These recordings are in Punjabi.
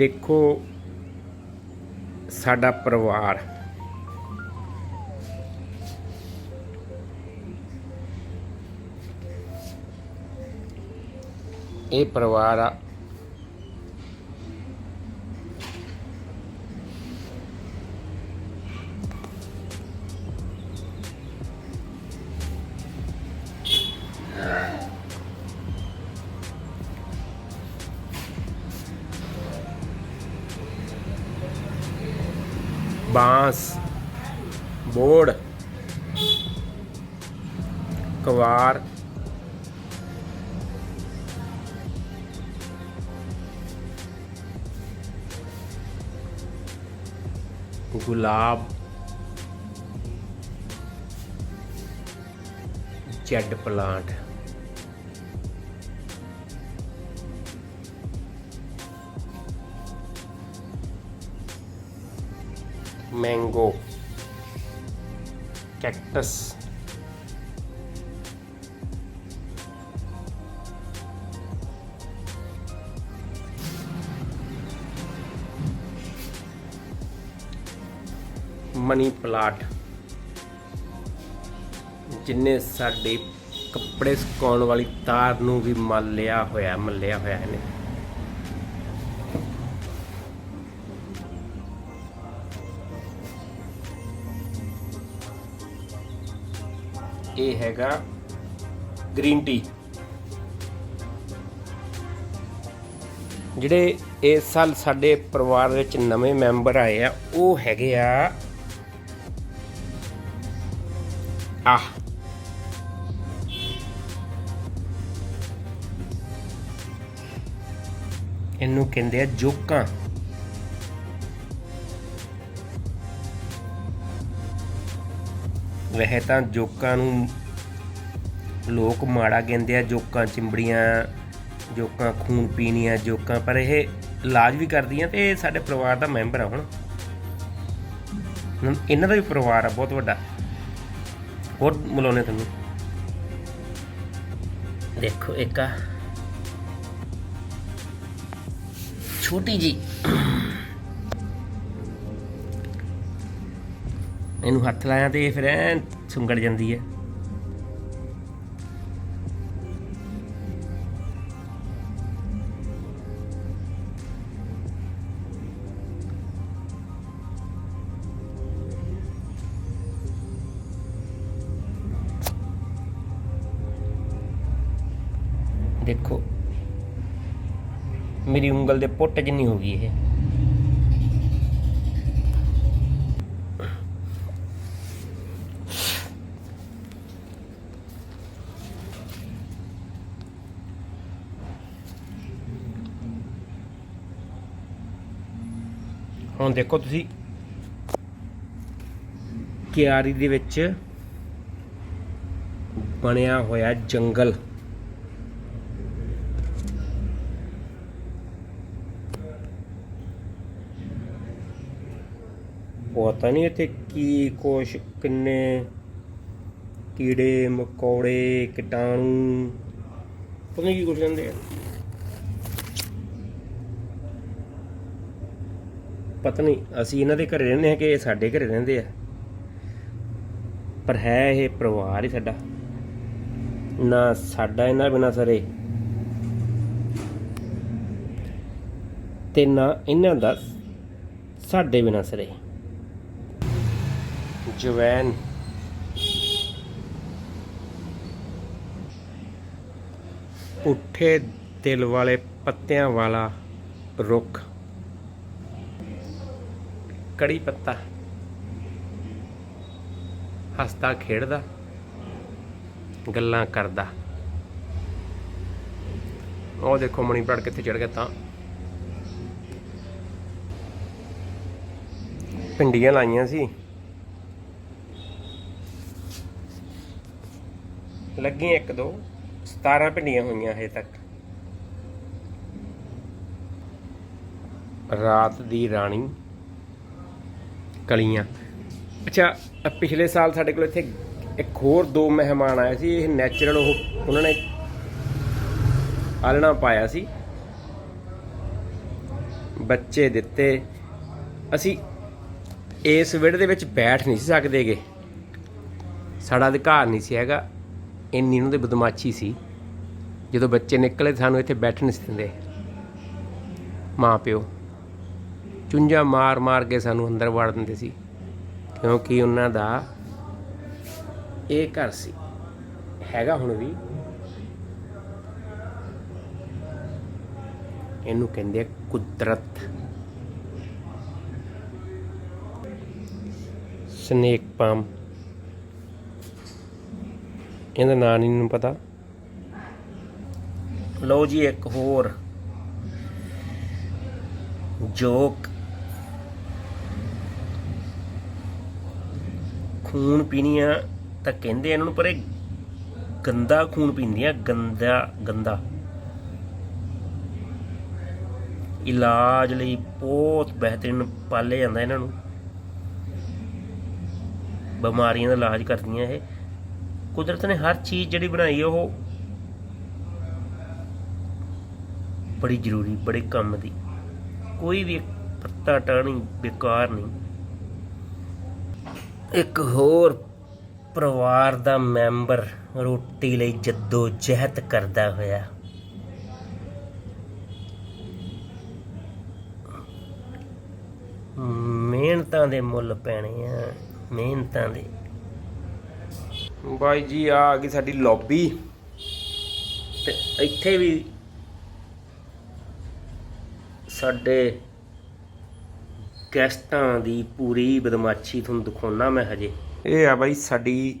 ਦੇਖੋ ਸਾਡਾ ਪਰਿਵਾਰ। ਇਹ ਪਰਿਵਾਰ ਆ बाँस बोर्ड कवार गुलाब jade plant. mango, cactus. Money plant ਜਿੰਨੇ ਸਾਡੇ ਕੱਪੜੇ ਸੁਕਾਉਣ ਵਾਲੀ ਤਾਰ ਨੂੰ ਵੀ ਮੱਲਿਆ ਹੋਇਆ ਮੱਲਿਆ ਹੋਇਆ ਇਹਨੇ। ਇਹ ਹੈਗਾ ਗ੍ਰੀਨ ਟੀ। ਜਿਹੜੇ ਇਸ ਸਾਲ ਸਾਡੇ ਪਰਿਵਾਰ ਵਿੱਚ ਨਵੇਂ ਮੈਂਬਰ ਆਏ ਆ, ਉਹ ਹੈਗੇ ਆ ਆਹ। ਇਹਨੂੰ ਕਹਿੰਦੇ ਆ ਜੋਕਾਂ। ਵੈਸੇ ਤਾਂ ਜੋਕਾਂ ਨੂੰ ਲੋਕ ਮਾੜਾ ਕਹਿੰਦੇ ਆ, ਜੋਕਾਂ ਚਿੰਬੜੀਆਂ, ਜੋਕਾਂ ਖੂਨ ਪੀਣੀਆਂ, ਜੋਕਾਂ, ਪਰ ਇਹ ਇਲਾਜ ਵੀ ਕਰਦੀਆਂ ਤੇ ਸਾਡੇ ਪਰਿਵਾਰ ਦਾ ਮੈਂਬਰ ਆ ਹੁਣ। ਹੁਣ ਇਹਨਾਂ ਦਾ ਵੀ ਪਰਿਵਾਰ ਆ, ਬਹੁਤ ਵੱਡਾ। ਹੋਰ ਮਿਲਾਉਣੇ ਤੁਹਾਨੂੰ। ਦੇਖੋ ਇੱਕ ਆ। ਛੋਟੀ ਜੀ ਇਹਨੂੰ ਹੱਥ ਲਾਇਆ ਤੇ ਇਹ ਫਿਰ ਐ ਸੁੰਗੜ ਜਾਂਦੀ ਹੈ। ਦੇਖੋ, ਮੇਰੀ ਉਂਗਲ ਦੇ ਪੁੱਟ ਜਿੰਨੀ ਹੋ ਗਈ ਇਹ। ਹੁਣ ਦੇਖੋ ਤੁਸੀਂ ਕਿਆਰੀ ਦੇ ਵਿੱਚ ਬਣਿਆ ਹੋਇਆ ਜੰਗਲ। ਪਤਾ ਨਹੀਂ ਇੱਥੇ ਕੀ ਕੁਛ, ਕਿੰਨੇ ਕੀੜੇ, ਮਕੌੜੇ, ਕੀਟਾਣੂ, ਪਤਾ ਨਹੀਂ ਕੀ ਕੁਛ ਰਹਿੰਦੇ ਆ। ਪਤਾ ਨਹੀਂ ਅਸੀਂ ਇਹਨਾਂ ਦੇ ਘਰੇ ਰਹਿੰਦੇ ਹਾਂ ਕਿ ਇਹ ਸਾਡੇ ਘਰੇ ਰਹਿੰਦੇ ਆ। ਪਰ ਹੈ ਇਹ ਪਰਿਵਾਰ ਹੀ ਸਾਡਾ। ਨਾ ਸਾਡਾ ਇਹਨਾਂ ਬਿਨਾ ਸਰੇ। ਤੇ ਨਾ ਇਹਨਾਂ ਦਾ ਸਾਡੇ ਬਿਨਾ ਸਰੇ। ਜਵੈਨ। ਉੱਠੇ ਦਿਲ ਵਾਲੇ ਪੱਤਿਆਂ ਵਾਲਾ ਰੁੱਖ। ਕੜੀ ਪੱਤਾ। ਹੱਸਦਾ, ਖੇਡਦਾ, ਗੱਲਾਂ ਕਰਦਾ। ਉਹ ਦੇਖੋ ਮਣੀ ਪੜ ਕਿੱਥੇ ਚੜ ਗਿਆ ਤਾਂ। ਪਿੰਡੀਆਂ ਲਾਈਆਂ ਸੀ। ਲੱਗੀਆਂ ਇੱਕ ਦੋ 17 ਪਿੰਡੀਆਂ ਹੋਈਆਂ ਹਜੇ ਤੱਕ। ਰਾਤ ਦੀ ਰਾਣੀ। ਕਲੀਆਂ। ਅੱਛਾ ਪਿਛਲੇ ਸਾਲ ਸਾਡੇ ਕੋਲ ਇੱਥੇ ਇੱਕ ਹੋਰ ਦੋ ਮਹਿਮਾਨ ਆਏ ਸੀ, ਇਹ ਨੈਚੁਰਲ ਉਹ ਉਹਨਾਂ ਨੇ ਆਲਣਾ ਪਾਇਆ ਸੀ। ਬੱਚੇ ਦਿੱਤੇ। ਅਸੀਂ ਇਸ ਵਿੜ ਦੇ ਵਿੱਚ ਬੈਠ ਨਹੀਂ ਸੀ ਸਕਦੇਗੇ ਸਾਡਾ ਅਧਿਕਾਰ ਨਹੀਂ ਸੀ ਹੈਗਾ। ਇੰਨੀ ਉਹਨਾਂ ਦੇ ਬਦਮਾਸ਼ੀ ਸੀ। ਜਦੋਂ ਬੱਚੇ ਨਿਕਲੇ ਸਾਨੂੰ ਇੱਥੇ ਬੈਠਣ ਨਹੀਂ ਸੀ ਦਿੰਦੇ। ਮਾਂ ਪਿਓ ਚੁੰਝਾ ਮਾਰ ਮਾਰ ਕੇ ਸਾਨੂੰ ਅੰਦਰ ਵੜ ਦਿੰਦੇ ਸੀ, ਕਿਉਂਕਿ ਉਹਨਾਂ ਦਾ ਇਹ ਘਰ ਸੀ। ਹੈਗਾ ਹੁਣ ਵੀ। ਇਹਨੂੰ ਕਹਿੰਦੇ ਕੁਦਰਤ। Snake palm. ਇਹਦਾ ਨਾਂ ਨਹੀਂ ਨੂੰ ਪਤਾ। ਲਓ ਜੀ ਇੱਕ ਹੋਰ। ਜੋਕ। ਖੂਨ ਪੀਣੀਆਂ ਤਾਂ ਕਹਿੰਦੇ ਇਹਨਾਂ ਨੂੰ, ਪਰ ਇਹ ਗੰਦਾ ਖੂਨ ਪੀਂਦੀਆਂ ਗੰਦਾ ਗੰਦਾ। ਇਲਾਜ ਲਈ ਬਹੁਤ ਬਿਹਤਰੀਨ ਪਾਲੇ ਜਾਂਦਾ ਇਹਨਾਂ ਨੂੰ। ਬਿਮਾਰੀਆਂ ਦਾ ਇਲਾਜ ਕਰਦੀਆਂ ਇਹ। ਕੁਦਰਤ ਨੇ ਹਰ ਚੀਜ਼ ਜਿਹੜੀ ਬਣਾਈ ਉਹ ਬੜੀ ਜ਼ਰੂਰੀ, ਬੜੇ ਕੰਮ ਦੀ। ਕੋਈ ਵੀ ਇੱਕ ਪੱਤਾ ਟਾਣੀ ਬੇਕਾਰ ਨਹੀਂ। ਇੱਕ ਹੋਰ ਪਰਿਵਾਰ ਦਾ ਮੈਂਬਰ ਰੋਟੀ ਲਈ ਜੱਦੋ ਜਹਿਦ ਕਰਦਾ ਹੋਇਆ। ਮਿਹਨਤਾਂ ਦੇ ਮੁੱਲ ਪੈਣੇ ਆ, ਮਿਹਨਤਾਂ ਦੇ। ਬਾਈ ਜੀ, ਆ ਆ ਗਈ ਸਾਡੀ ਲੌਬੀ। ਤੇ ਇੱਥੇ ਵੀ ਸਾਡੇ ਗੈਸਟਾਂ ਦੀ ਪੂਰੀ ਬਦਮਾਸ਼ੀ ਤੁਹਾਨੂੰ ਦਿਖਾਉਣਾ ਮੈਂ ਹਜੇ। ਇਹ ਆ ਬਾਈ ਸਾਡੀ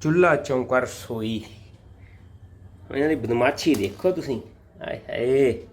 ਚੁੱਲਾ ਚੌਂਕਾ ਰਸੋਈ ਇਹਨਾਂ ਦੀ ਬਦਮਾਸ਼ੀ ਦੇਖੋ ਤੁਸੀਂ। ਆਏ ਹਾਏ।